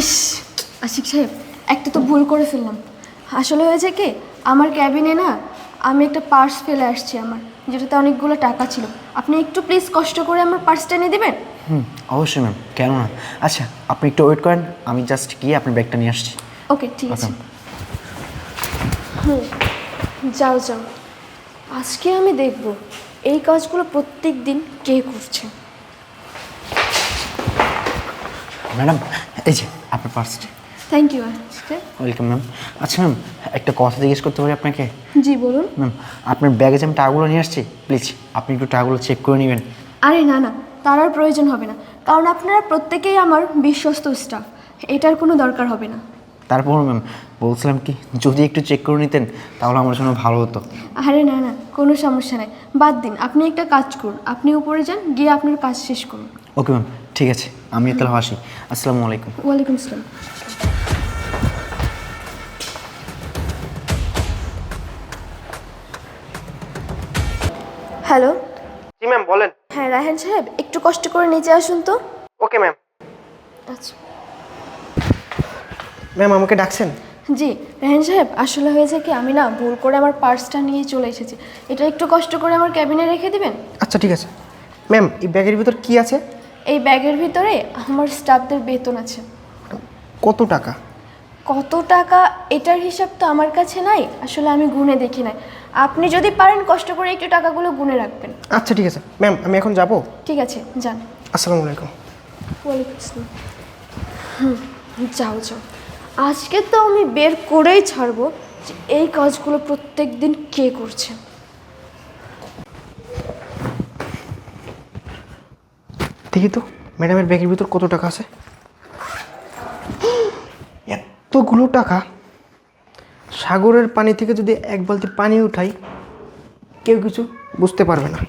ইস আশিক সাহেব একটা তো ভুল করে ফেললাম। আসলে হয়েছে কি আমার ক্যাবিনে না আমি একটা পার্স ফেলে আসছি আমার যেটাতে অনেকগুলো টাকা ছিল। আপনি একটু প্লিজ কষ্ট করে আমার পার্সটা এনে দেবেন? হুম অবশ্যই ম্যাম কেন না? আচ্ছা আপনি একটু ওয়েট করেন আমি জাস্ট গিয়ে আপনার ব্যাগটা নিয়ে আসছি। ওকে ঠিক আছে। হুম যাও যাও। আজকে আমি দেখব এই কাজগুলো প্রত্যেক দিন কে করছে। ম্যাডাম এই যে আপনার পার্সটি থ্যাংক ইউ ওয়েলকাম ম্যাম আচ্ছা ম্যাম একটা কথা জিজ্ঞেস করতে পারি আপনাকে? জি বলুন। ম্যাম আপনার ব্যাগে যে আমি টাকাগুলো নিয়ে আসছি? প্লিজ আপনি একটু টাকাগুলো চেক করে নেবেন। আরে না না তার আর প্রয়োজন হবে না। কারণ আপনারা প্রত্যেকেই আমার বিশ্বস্ত স্টাফ এটার কোনো দরকার হবে না। তারপর ম্যাম বলছিলাম কি যদি একটু চেক করে নিতেন তাহলে আমার জন্য ভালো হতো। আরে না না কোনো সমস্যা নাই। বাদ দিন আপনি একটা কাজ করুন। আপনি উপরে যান গিয়ে আপনার কাজ শেষ করুন। ওকে ম্যাম ঠিক আছে আমি তাহলে আসি। আসসালামু আলাইকুম। ওয়ালাইকুম আসসালাম। হ্যালো। জি ম্যাম বলেন। হ্যাঁ রাহেন সাহেব একটু কষ্ট করে নিচে আসুন তো। Okay ma'am. আচ্ছা। ম্যাম আমাকে ডাকছেন? জি রেহান সাহেব আসলে হয়েছে কি আমি না ভুল করে আমার পার্সটা নিয়ে চলে এসেছি। এটা একটু কষ্ট করে আমার ক্যাবিনে রেখে দিবেন? আচ্ছা ঠিক আছে। ম্যাম এই ব্যাগের ভিতর কি আছে? এই ব্যাগের ভিতরে আমার স্টাফদের বেতন আছে। কত টাকা? কত টাকা? এটার হিসাব তো আমার কাছে নাই। আসলে আমি গুনে দেখি নাই। আপনি যদি পারেন কষ্ট করে একটু টাকাগুলো গুনে রাখবেন। আচ্ছা ঠিক আছে। ম্যাম আমি এখন যাব? ঠিক আছে যান। আসসালামু আলাইকুম। ওয়ালাইকুম আসসালাম। হুম যাও যাও। আজকে তো আমি বের করেই ছাড়বো যে এই কাজগুলো প্রত্যেক দিন কে করছে। দেখি তো ম্যাডামের ব্যাগের ভিতর কত টাকা আছে? এতগুলো টাকা। সাগরের পানি থেকে যদি এক বালতি পানি উঠাই কেউ কিছু বুঝতে পারবে না।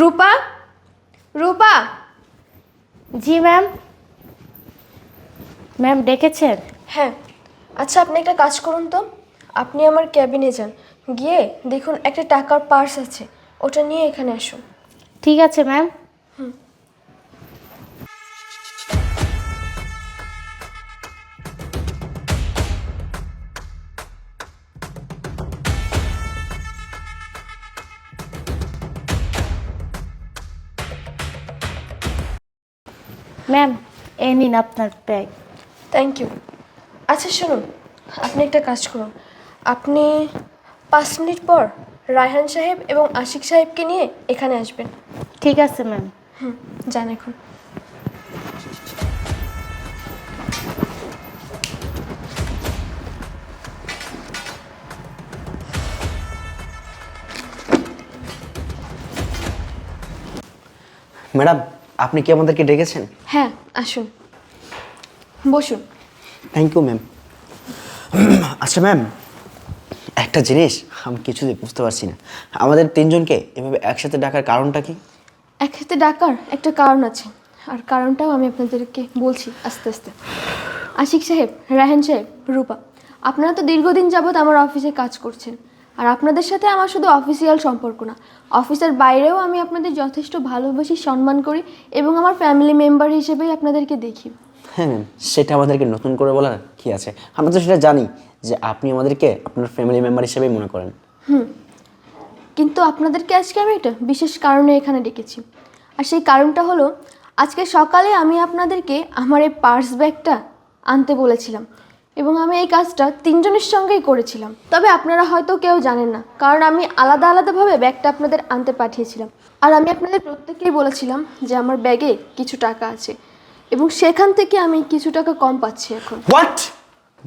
রূপা? রূপা? জি ম্যাম। ম্যাম ডেকেছেন? হ্যাঁ। আচ্ছা আপনি একটা কাজ করুন তো। আপনি আমার ক্যাবিনে যান। গিয়ে দেখুন একটা টাকার পার্স আছে। ওটা নিয়ে এখানে আসুন। ঠিক আছে ম্যাম ম্যাম এ নিন আপনার ব্যাগ থ্যাংক ইউ আচ্ছা শুনুন। আপনি একটা কাজ করুন। আপনি পাঁচ মিনিট পর রায়হান সাহেব এবং আশিক সাহেবকে নিয়ে এখানে আসবেন। ঠিক আছে ম্যাম হুম যান এখন। ম্যাডাম আপনি কি আমাদেরকে ডেকেছেন? হ্যাঁ আসুন। বসুন। থ্যাংক ইউ ম্যাম আচ্ছা ম্যাম একটা জিনিস আমি কিছুতেই বুঝতে পারছি না। আমাদের তিনজনকে এভাবে একসাথে ডাকার কারণটা কি? একসাথে ডাকার একটা কারণ আছে। আর কারণটাও আমি আপনাদেরকে বলছি আস্তে আস্তে। আশিক সাহেব রাহেন সাহেব, রূপা, আপনারা তো দীর্ঘদিন যাবৎ আমার অফিসে কাজ করছেন। আর আপনাদের সাথে আমার শুধু অফিসিয়াল সম্পর্ক না, অফিসের বাইরেও আমি আপনাদের যথেষ্ট ভালোবাসি, সম্মান করি এবং আমার ফ্যামিলি মেম্বার হিসেবেই আপনাদেরকে দেখি। হ্যাঁ সেটা আমাদেরকে নতুন করে বলার কি আছে? আমরা তো সেটা জানি যে আপনি আমাদেরকে আপনার ফ্যামিলি মেম্বার হিসেবেই মনে করেন। কিন্তু আপনাদেরকে আজকে আমি একটা বিশেষ কারণে এখানে ডেকেছি। আর সেই কারণটা হলো, আজকে সকালে আমি আপনাদেরকে আমার এই পার্স ব্যাগটা আনতে বলেছিলাম এবং আমি এই কাজটা তিনজনের সঙ্গেই করেছিলাম। তবে আপনারা হয়তো কেউ জানেন না, কারণ আমি আলাদা আলাদাভাবে ব্যাগটা আপনাদের আনতে পাঠিয়েছিলাম। আর আমি আপনাদের প্রত্যেককেই বলেছিলাম যে আমার ব্যাগে কিছু টাকা আছে। এবং সেখান থেকে আমি কিছু টাকা কম পাচ্ছি এখন। হোয়াট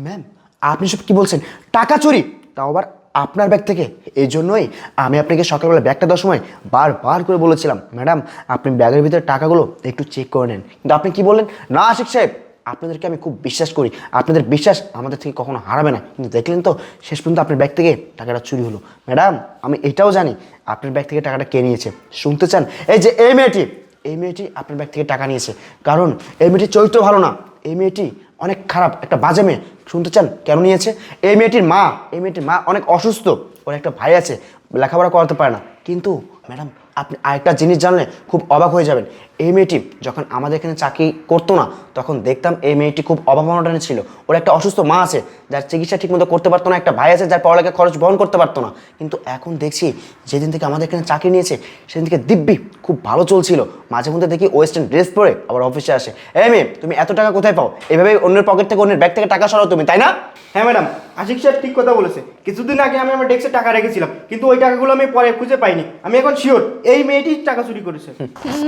ম্যাম আপনি সব কি বলছেন? টাকা চুরি? তাও আবার আপনার ব্যাগ থেকে? এই জন্যই আমি আপনাকে সকালবেলা ব্যাগটা দেওয়ার সময় বারবার করে বলেছিলাম ম্যাডাম আপনি ব্যাগের ভিতরে টাকাগুলো একটু চেক করে নেন। কিন্তু আপনি কি বললেন? না, আশিক সাহেব, আপনাদেরকে আমি খুব বিশ্বাস করি। আপনাদের বিশ্বাস আমাদের থেকে কখনো হারাবে না। কিন্তু দেখলেন তো, শেষ পর্যন্ত আপনার ব্যাগ থেকে টাকাটা চুরি হলো। ম্যাডাম আমি এটাও জানি, আপনার ব্যাগ থেকে টাকাটা কে নিয়েছে? শুনতে চান? এই যে এই মেয়েটি এই মেয়েটি আপনার ব্যাগ থেকে টাকা নিয়েছে। কারণ এই মেয়েটির চরিত্র ভালো না। এই মেয়েটি অনেক খারাপ, একটা বাজে মেয়ে। শুনতে চান, কেন নিয়েছে? এই মেয়েটির মা, এই মেয়েটির মা অনেক অসুস্থ। ওর একটা ভাই আছে, লেখাপড়া করাতে পারে না। কিন্তু ম্যাডাম, আপনি আরেকটা জিনিস জানলে খুব অবাক হয়ে যাবেন। এই মেয়েটি যখন আমাদের এখানে চাকরি করতো না তখন দেখতাম এই মেয়েটি খুব অভাব অনটনে ছিল। ওর একটা অসুস্থ মা আছে যার চিকিৎসা ঠিকমতো করতে পারতো না একটা ভাই আছে যার পড়ালেখা খরচ বহন করতে পারতো না। কিন্তু এখন দেখছি যেদিন থেকে আমাদের এখানে চাকরি নিয়েছে সেদিন থেকে দিব্যি খুব ভালো চলছিল। মাঝে মধ্যে দেখি ওয়েস্টার্ন ড্রেস পরে আবার অফিসে আসে। এই মেয়ে তুমি এত টাকা কোথায় পাও? এভাবে অন্যের পকেট থেকে অন্যের ব্যাগ থেকে টাকা সরাও তুমি তাই না? হ্যাঁ ম্যাডাম আশিক সাহেব ঠিক কথা বলেছে। কিছুদিন আগে আমি আমার ডেস্কে টাকা রেখেছিলাম কিন্তু ওই টাকাগুলো আমি পরে খুঁজে পাইনি। আমি এখন শিওর এই মেয়েটি টাকা চুরি করেছে।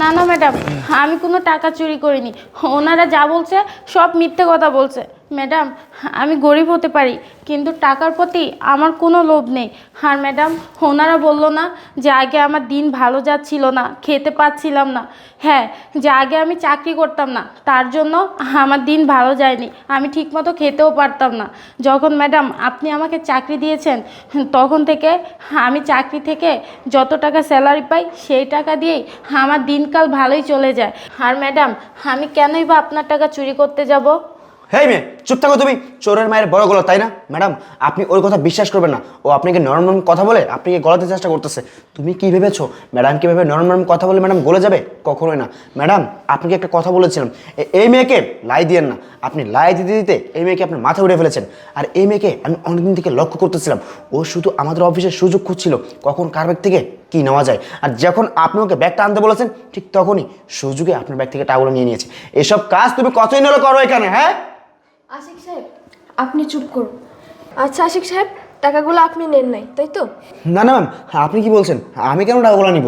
না না ম্যাডাম আমি কোনো টাকা চুরি করিনি। ওনারা যা বলছে সব মিথ্যে কথা বলছে। ম্যাডাম, আমি গরিব হতে পারি, কিন্তু টাকার প্রতি আমার কোনো লোভ নেই। আর ম্যাডাম, ওনারা বলল না যে আগে আমার দিন ভালো যাচ্ছিল না, খেতে পাচ্ছিলাম না। হ্যাঁ যে আগে আমি চাকরি করতাম না, তার জন্য আমার দিন ভালো যায়নি, আমি ঠিকমতো খেতেও পারতাম না। যখন ম্যাডাম, আপনি আমাকে চাকরি দিয়েছেন, তখন থেকে আমি চাকরি থেকে যত টাকা স্যালারি পাই, সেই টাকা দিয়েই আমার দিনকাল ভালোই চলে যায়। আর ম্যাডাম, আমি কেনই বা আপনার টাকা চুরি করতে যাব? হেই মেয়ে, চুপ থাকো তুমি। চোরের মায়ের বড় গলা তাই না? ম্যাডাম, আপনি ওর কথা বিশ্বাস করবেন না। ও আপনাকে নরম নরম কথা বলে আপনাকে গলাতে চেষ্টা করতেছে। তুমি কি ভেবেছো? ম্যাডাম কি ভেবে নরম নরম কথা বলে ম্যাডাম গলে যাবে? কখনোই না। ম্যাডাম, আপনাকে একটা কথা বলেছিলাম। এই মেয়েকে লাই দিয়েন না। আপনি লাই দিতে দিতে এই মেয়েকে আপনার মাথা উঠে ফেলেছেন। আর এই মেয়েকে আমি অনেকদিন থেকে লক্ষ্য করতেছিলাম। ও শুধু আমাদের অফিসের সুযোগ খুঁজছিল, কখন কার ব্যাগ থেকে কি নেওয়া যায়। আর যখন আপনি ওকে ব্যাগটা আনতে বলেছেন, ঠিক তখনই সুযোগে আপনার ব্যাগ থেকে টাকাগুলো নিয়ে নিয়েছে। এসব কাজ তুমি কতদিন হলো করো এখানে হ্যাঁ? আশিক সাহেব আপনি চুপ করুন। আচ্ছা আশিক সাহেব টাকাগুলো আপনি নেন নাই তাই তো? না না ম্যাম আপনি কি বলছেন? আমি কেন টাকাগুলো নিব?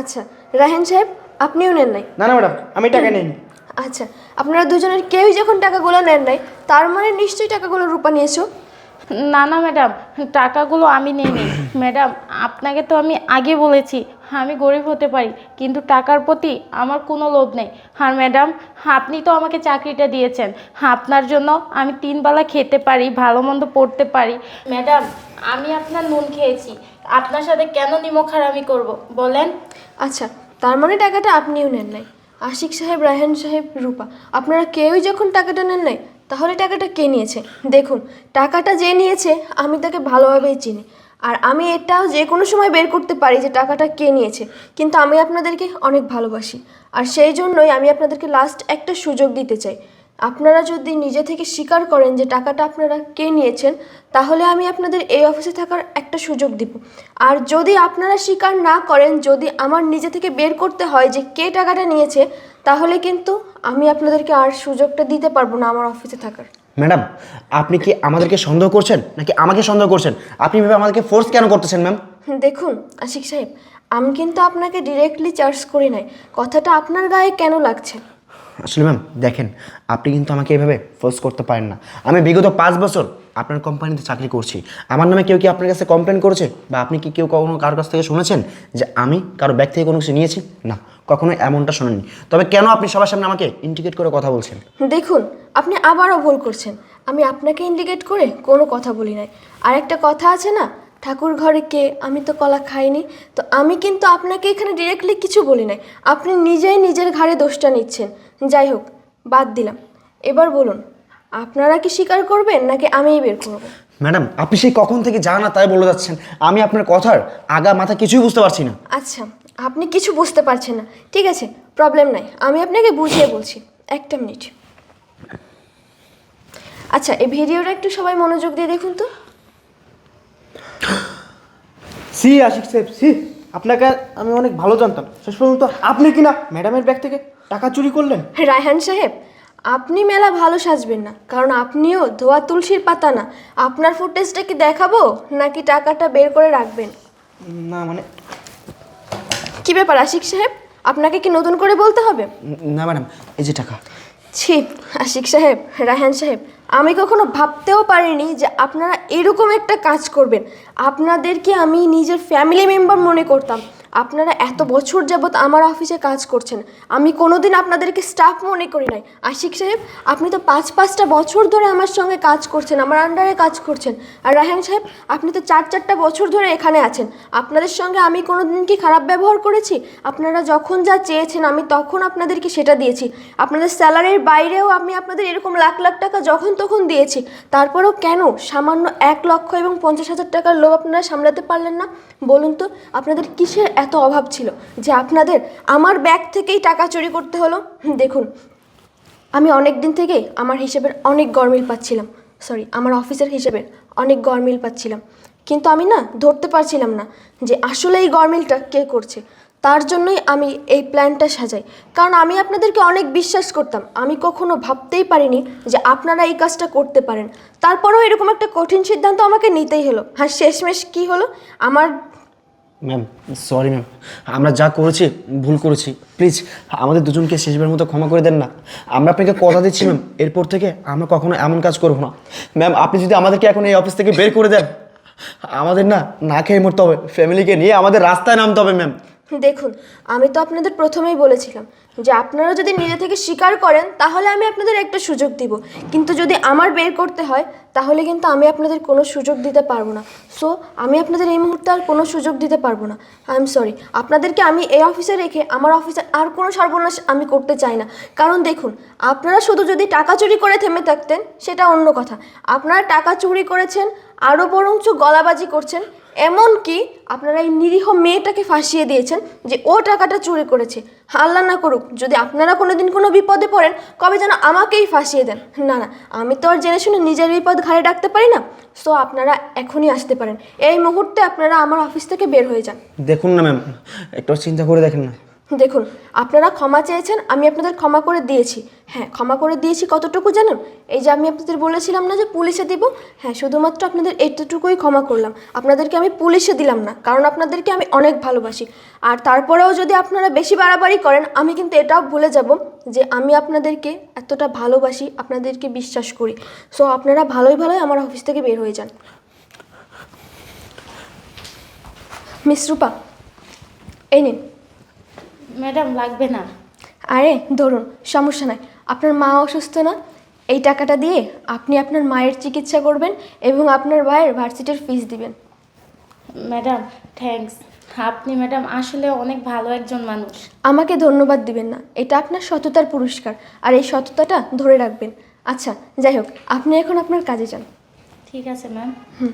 আচ্ছা রাহেন সাহেব আপনিও নেন নাই? না না ম্যাডাম আমি টাকা নিইনি। আচ্ছা আপনারা দুজনের কেউই যখন টাকাগুলো নেন নাই তার মানে নিশ্চয়ই টাকাগুলো রূপা নিয়েছো? না না ম্যাডাম টাকাগুলো আমি নিই ম্যাডাম আপনাকে তো আমি আগে বলেছি আমি গরিব হতে পারি, কিন্তু টাকার প্রতি আমার কোনো লোভ নেই। হ্যাঁ ম্যাডাম, আপনি তো আমাকে চাকরিটা দিয়েছেন। আপনার জন্য আমি তিনবেলা খেতে পারি, ভালো মন্দ পড়তে পারি। ম্যাডাম, আমি আপনার নুন খেয়েছি। আপনার সাথে কেন নিমখারামি করব, বলেন? আচ্ছা তার মানে টাকাটা আপনিও নেন নাই। আশিক সাহেব, রায়হান সাহেব, রূপা, আপনারা কেউই যখন টাকাটা নেন নাই, তাহলে টাকাটা কে নিয়েছে? দেখুন, টাকাটা যে নিয়েছে, আমি তাকে ভালোভাবেই চিনি। আর আমি এটাও যে কোনো সময় বের করতে পারি যে টাকাটা কে নিয়েছে, কিন্তু আমি আপনাদেরকে অনেক ভালোবাসি। আর সেই জন্যই আমি আপনাদেরকে লাস্ট একটা সুযোগ দিতে চাই। আপনারা যদি নিজে থেকে স্বীকার করেন যে টাকাটা আপনারা কে নিয়েছেন, তাহলে আমি আপনাদের এই অফিসে থাকার একটা সুযোগ দিব। আর যদি আপনারা স্বীকার না করেন, যদি আমার নিজে থেকে বের করতে হয় যে কে টাকাটা নিয়েছে, তাহলে কিন্তু আমি আপনাদেরকে আর সুযোগটা দিতে পারব না আমার অফিসে থাকার। ম্যাডাম, আপনি কি আমাদেরকে সন্দেহ করছেন? নাকি আমাকে সন্দেহ করছেন? আপনি ভেবে আমাদেরকে ফোর্স কেন করতেছেন ম্যাম দেখুন, আশিক সাহেব, আমি কিন্তু আপনাকে ডিরেক্টলি চার্জ করি নাই। কথাটা আপনার গায়ে কেন লাগছে? আসলে ম্যাম দেখেন, আপনি কিন্তু আমাকে এভাবে ফোর্স করতে পারেন না। আমি বিগত পাঁচ বছর আপনার কোম্পানিতে চাকরি করছি। আমার নামে কেউ কি আপনার কাছে কমপ্লেন করেছে? বা আপনি কি কেউ কখনো কারোর কাছ থেকে শুনেছেন যে আমি কারও ব্যাগ থেকে কোনো কিছু নিয়েছি? না কখনো এমনটা শোনেননি। তবে কেন আপনি সবার সামনে আমাকে ইন্ডিকেট করে কথা বলছেন? দেখুন, আপনি আবারও ভুল করছেন। আমি আপনাকে ইন্ডিকেট করে কোনো কথা বলি নাই। আর একটা কথা আছে না ঠাকুর ঘরে কে আমি তো কলা খাইনি তো আমি কিন্তু আপনাকে এখানে ডিরেক্টলি কিছু বলি নাই। আপনি নিজেই নিজের ঘাড়ে দোষটা নিচ্ছেন। যাই হোক বাদ দিলাম। এবার বলুন আপনারা কি স্বীকার করবেন নাকি আমিই বের করব? ম্যাডাম আপনি সেই কখন থেকে যা না তাই বলে যাচ্ছেন আমি আপনার কথার আগা মাথা কিছুই বুঝতে পারছি না। আচ্ছা আপনি কিছু বুঝতে পারছেন না। ঠিক আছে প্রবলেম নাই। আমি আপনাকে বুঝিয়ে বলছি একটা মিনিট। আচ্ছা এই ভিডিওটা একটু সবাই মনোযোগ দিয়ে দেখুন তো। সি আশিক সাহেব সি আপনাকে আমি অনেক ভালো জানতাম। শেষ পর্যন্ত আপনি কিনা ম্যাডামের ব্যাগ থেকে টাকা চুরি করলেন? রায়হান সাহেব আপনি মেলা ভালো সাজবেন না কারণ আপনিও ধোয়া তুলসীর পাতা না। আপনার ফুটেজটা কি দেখাবো নাকি টাকাটা বের করে রাখবেন? না মানে কি ব্যাপার আশিক সাহেব? আপনাকে কি নতুন করে বলতে হবে? না ম্যাডাম এই যে টাকা। ছি আশিক সাহেব রায়হান সাহেব আমি কখনো ভাবতেও পারিনি যে আপনারা এরকম একটা কাজ করবেন। আপনাদেরকে আমি নিজের ফ্যামিলি মেম্বার মনে করতাম। আপনারা এত বছর যাবৎ আমার অফিসে কাজ করছেন, আমি কোনোদিন আপনাদেরকে স্টাফ মনে করি নাই। আশিক সাহেব, আপনি তো পাঁচ পাঁচটা বছর ধরে আমার সঙ্গে কাজ করছেন, আমার আন্ডারে কাজ করছেন। আর রায়হান সাহেব, আপনি তো চার চারটা বছর ধরে এখানে আছেন। আপনাদের সঙ্গে আমি কোনো দিন কি খারাপ ব্যবহার করেছি? আপনারা যখন যা চেয়েছেন, আমি তখন আপনাদেরকে সেটা দিয়েছি। আপনাদের স্যালারির বাইরেও আমি আপনাদের এরকম লাখ লাখ টাকা যখন তখন দিয়েছি। তারপরেও কেন সামান্য এক লক্ষ এবং পঞ্চাশ হাজার টাকার লোভ আপনারা সামলাতে পারলেন না? বলুন তো, আপনাদের কিসের এত অভাব ছিল যে আপনাদের আমার ব্যাগ থেকেই টাকা চুরি করতে হলো। দেখুন, আমি অনেক দিন থেকে আমার হিসেবের অনেক গরমিল পাচ্ছিলাম। সরি আমার অফিসের হিসেবের অনেক গরমিল পাচ্ছিলাম। কিন্তু আমি না ধরতে পারছিলাম না যে আসলে এই গরমিলটা কে করছে। তার জন্যই আমি এই প্ল্যানটা সাজাই। কারণ আমি আপনাদেরকে অনেক বিশ্বাস করতাম। আমি কখনো ভাবতেই পারিনি যে আপনারা এই কাজটা করতে পারেন। তারপরেও এরকম একটা কঠিন সিদ্ধান্ত আমাকে নিতেই হলো। আর শেষমেশ কী হলো? আমার ম্যাম সরি ম্যাম আমরা যা করেছি, ভুল করেছি প্লিজ আমাদের দুজনকে শেষবার মতো ক্ষমা করে দেন না। আমরা আপনাকে কথা দিচ্ছি ম্যাম এরপর থেকে আমরা কখনো এমন কাজ করব না। ম্যাম আপনি যদি আমাদেরকে এখন এই অফিস থেকে বের করে দেন, আমাদের না না খেয়ে মরতে হবে। ফ্যামিলিকে নিয়ে আমাদের রাস্তায় নামতে হবে ম্যাম দেখুন, আমি তো আপনাদের প্রথমেই বলেছিলাম যে আপনারা যদি নিজে থেকে স্বীকার করেন, তাহলে আমি আপনাদের একটা সুযোগ দিব। কিন্তু যদি আমার বের করতে হয়, তাহলে কিন্তু আমি আপনাদের কোনো সুযোগ দিতে পারব না। সো আমি আপনাদের এই মুহূর্তে আর কোনো সুযোগ দিতে পারব না। আই এম সরি আপনাদেরকে আমি এই অফিসে রেখে আমার অফিসে আর কোনো সর্বনাশ আমি করতে চাই না। কারণ দেখুন, আপনারা শুধু যদি টাকা চুরি করে থেমে থাকতেন, সেটা অন্য কথা। আপনারা টাকা চুরি করেছেন আরও বরঞ্চ গলাবাজি করছেন, এমনকি আপনারা এই নিরীহ মেয়েটাকে ফাঁসিয়ে দিয়েছেন যে ও টাকাটা চুরি করেছে। আল্লাহ না করুক, যদি আপনারা কোনো দিন কোনো বিপদে পড়েন, কবে যেন আমাকেই ফাঁসিয়ে দেন। না না, আমি তো আর জেনে শুনে নিজের বিপদ ঘাড়ে ডাকতে পারি না। সো আপনারা এখনই আসতে পারেন। এই মুহূর্তে আপনারা আমার অফিস থেকে বের হয়ে যান। দেখুন না ম্যাম একটু চিন্তা করে দেখেন না। দেখুন, আপনারা ক্ষমা চেয়েছেন, আমি আপনাদের ক্ষমা করে দিয়েছি। হ্যাঁ ক্ষমা করে দিয়েছি কতটুকু জানেন? এই যে আমি আপনাদের বলেছিলাম না যে পুলিশে দিব? হ্যাঁ শুধুমাত্র আপনাদের এতটুকুই ক্ষমা করলাম। আপনাদেরকে আমি পুলিশে দিলাম না, কারণ আপনাদেরকে আমি অনেক ভালোবাসি। আর তারপরেও যদি আপনারা বেশি বাড়াবাড়ি করেন, আমি কিন্তু এটাও ভুলে যাব যে আমি আপনাদেরকে এতটা ভালোবাসি, আপনাদেরকে বিশ্বাস করি। সো, আপনারা ভালোই ভালোই আমার অফিস থেকে বের হয়ে যান। মিস রূপা, এই নিন। ম্যাডাম লাগবে না। আরে ধরুন সমস্যা নাই। আপনার মা অসুস্থ না? এই টাকাটা দিয়ে আপনি আপনার মায়ের চিকিৎসা করবেন এবং আপনার ভাইয়ের ভার্সিটির ফিস দিবেন। Madam thanks. আপনি ম্যাডাম আসলে অনেক ভালো একজন মানুষ। আমাকে ধন্যবাদ দিবেন না। এটা আপনার সততার পুরস্কার। আর এই সততাটা ধরে রাখবেন। আচ্ছা যাই হোক আপনি এখন আপনার কাজে যান। ঠিক আছে ম্যাম। হুম।